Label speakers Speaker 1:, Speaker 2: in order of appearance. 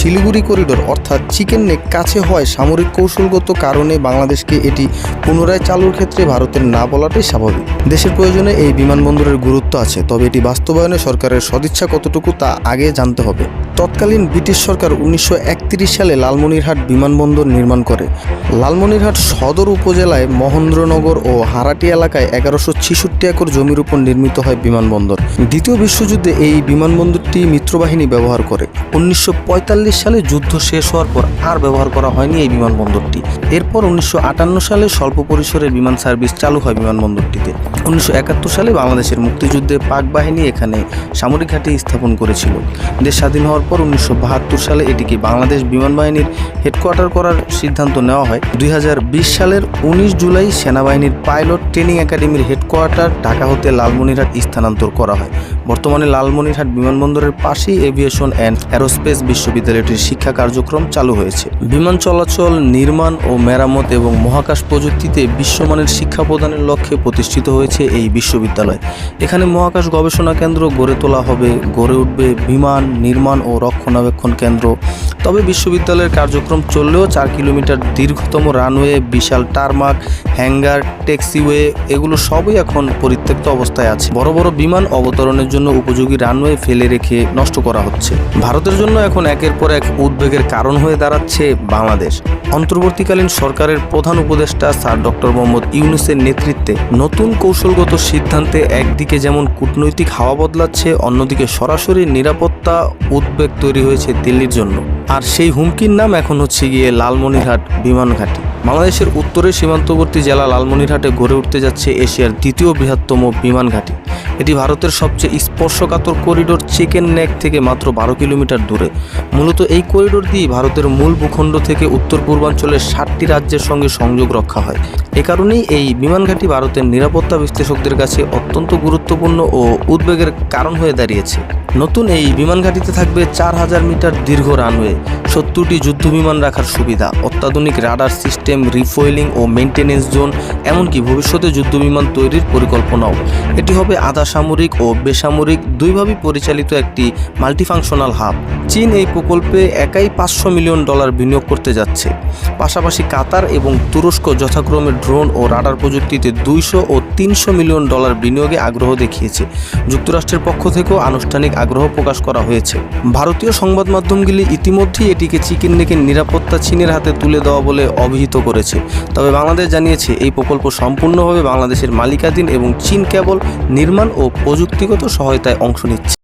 Speaker 1: Siliguri corridor, অর্থাৎ chicken neck কাছে হয় সামরিক কৌশলগত কারণে বাংলাদেশকে এটি পুনরায় চালুর ক্ষেত্রে ভারতের না বলাটাই স্বাভাবিক। দেশের প্রয়োজনে এই বিমানবন্দরের গুরুত্ব আছে, তবে এটি বাস্তবায়নে সরকারের সদিচ্ছা কতটুকু তা আগে জানতে হবে। তৎকালীন ব্রিটিশ সরকার উনিশশো একত্রিশ সালে লালমনিরহাট বিমানবন্দর নির্মাণ করে। লালমনিরহাট সদর উপজেলায় মহেন্দ্রনগর ও হারাটি এলাকায় এগারোশো ছেষট্টি একর জমির উপর নির্মিত হয় বিমানবন্দর। দ্বিতীয় বিশ্বযুদ্ধে এই বিমানবন্দরটি মিত্রবাহিনী ব্যবহার করে। উনিশশো পঁয়তাল্লিশ সালে যুদ্ধ শেষ হওয়ার পর আর ব্যবহার করা হয়নি এই বিমানবন্দরটি। এরপর উনিশশো আটান্ন সালে স্বল্প পরিসরের বিমান সার্ভিস চালু হয় বিমানবন্দরটিতে। উনিশশো একাত্তর সালে বাংলাদেশের মুক্তিযুদ্ধে পাক বাহিনী এখানে সামরিক ঘাঁটি স্থাপন করেছিল। দেশ স্বাধীন হওয়ার পর উনিশশো বাহাত্তর সালে এটিকে বাংলাদেশ বিমান বাহিনীর হেডকোয়ার্টার করার সিদ্ধান্ত নেওয়া হয়। দুই হাজার বিশ সালের উনিশ জুলাই সেনাবাহিনীর পাইলট ট্রেনিং একাডেমির হেডকোয়ার্টার ঢাকা হতে লালমনিরহাট স্থানান্তর করা হয়। বর্তমানে লালমনিরহাট বিমানবন্দরের পাশেই এভিয়েশন অ্যান্ড অ্যারোস্পেস বিশ্ববিদ্যালয়টির শিক্ষা কার্যক্রম চালু হয়েছে। বিমান চলাচল, নির্মাণ ও মেরামত এবং মহাকাশ প্রযুক্তিতে বিশ্বমানের শিক্ষা প্রদানের লক্ষ্যে প্রতিষ্ঠিত হয়েছে এই বিশ্ববিদ্যালয়। এখানে মহাকাশ গবেষণা কেন্দ্র গড়ে তোলা হবে, গড়ে উঠবে বিমান নির্মাণ ও রক্ষণাবেক্ষণ কেন্দ্র। তবে বিশ্ববিদ্যালয়ের কার্যক্রম চললেও চার কিলোমিটার দীর্ঘতম রানওয়ে, বিশাল টারমাক, হ্যাঙ্গার, ট্যাক্সিওয়ে এগুলো সবই এখন পরিত্যক্ত অবস্থায় আছে। বড় বড় বিমান অবতরণের জন্য উপযোগী রানওয়ে ফেলে রেখে নষ্ট করা হচ্ছে। ভারতের জন্য এখন একের পর এক উদ্বেগের কারণ হয়ে দাঁড়াচ্ছে বাংলাদেশ। অন্তর্বর্তীকালীন সরকারের প্রধান উপদেষ্টা স্যার ডক্টর মোহাম্মদ ইউনুসের নেতৃত্বে নতুন কৌশলগত সিদ্ধান্তে একদিকে যেমন কূটনৈতিক হাওয়া বদলাচ্ছে, অন্যদিকে সরাসরি নিরাপত্তা উদ্বেগ তৈরি হয়েছে দিল্লির জন্য। আর সেই হুমকির নাম এখন হচ্ছে গিয়ে লালমনিরহাট বিমান ঘাঁটি। বাংলাদেশের উত্তরে সীমান্তবর্তী জেলা লালমনিরহাটে গড়ে উঠতে যাচ্ছে এশিয়ার দ্বিতীয় বৃহত্তম বিমান ঘাঁটি। এটি ভারতের সবচেয়ে স্পর্শকাতর করিডোর চিকেন নেক থেকে মাত্র বারো কিলোমিটার দূরে। মূলত এই করিডোর দিয়ে ভারতের মূল ভূখণ্ড থেকে উত্তর পূর্বাঞ্চলের ষাটটি রাজ্যের সঙ্গে সংযোগ রক্ষা হয়। এ কারণেই এই বিমানঘাটি ভারতের নিরাপত্তা বিশ্লেষকদের কাছে অত্যন্ত গুরুত্বপূর্ণ ও উদ্বেগের কারণ হয়ে দাঁড়িয়েছে। নতুন এই বিমানঘাটিতে থাকবে চার হাজার মিটার দীর্ঘ রানওয়ে। সত্তরটি যুদ্ধ বিমান রাখার সুবিধা, অত্যাধুনিক রাডার সিস্টেম রিফয়েলিং ও মেনটেনেন্স জোন, এমনকি ভবিষ্যতে যুদ্ধ বিমান তৈরির পরিকল্পনাও। এটি হবে আধা সামরিক ও বেসামরিক, দুইভাবে পরিচালিত একটি মাল্টিফাংশনাল হাব। চীন এই প্রকল্পে একাই পাঁচশো মিলিয়ন ডলার বিনিয়োগ করতে যাচ্ছে। পাশাপাশি কাতার এবং তুরস্ক যথাক্রমে ড্রোন ও রাডার প্রযুক্তিতে দুইশো ও তিনশো মিলিয়ন ডলার বিনিয়োগে আগ্রহ দেখিয়েছে। যুক্তরাষ্ট্রের পক্ষ থেকেও আনুষ্ঠানিক আগ্রহ প্রকাশ করা হয়েছে। ভারতীয় সংবাদ মাধ্যমগুলি ইতিমধ্যেই এটিকে চিকেন নেকের নিরাপত্তা চীনের হাতে তুলে দেওয়া বলে অভিহিত করেছে। তবে বাংলাদেশ জানিয়েছে, এই প্রকল্প সম্পূর্ণভাবে বাংলাদেশের মালিকাধীন এবং চীন কেবল নির্মাণ ও প্রযুক্তিগত সহায়তায় অংশ নিচ্ছে।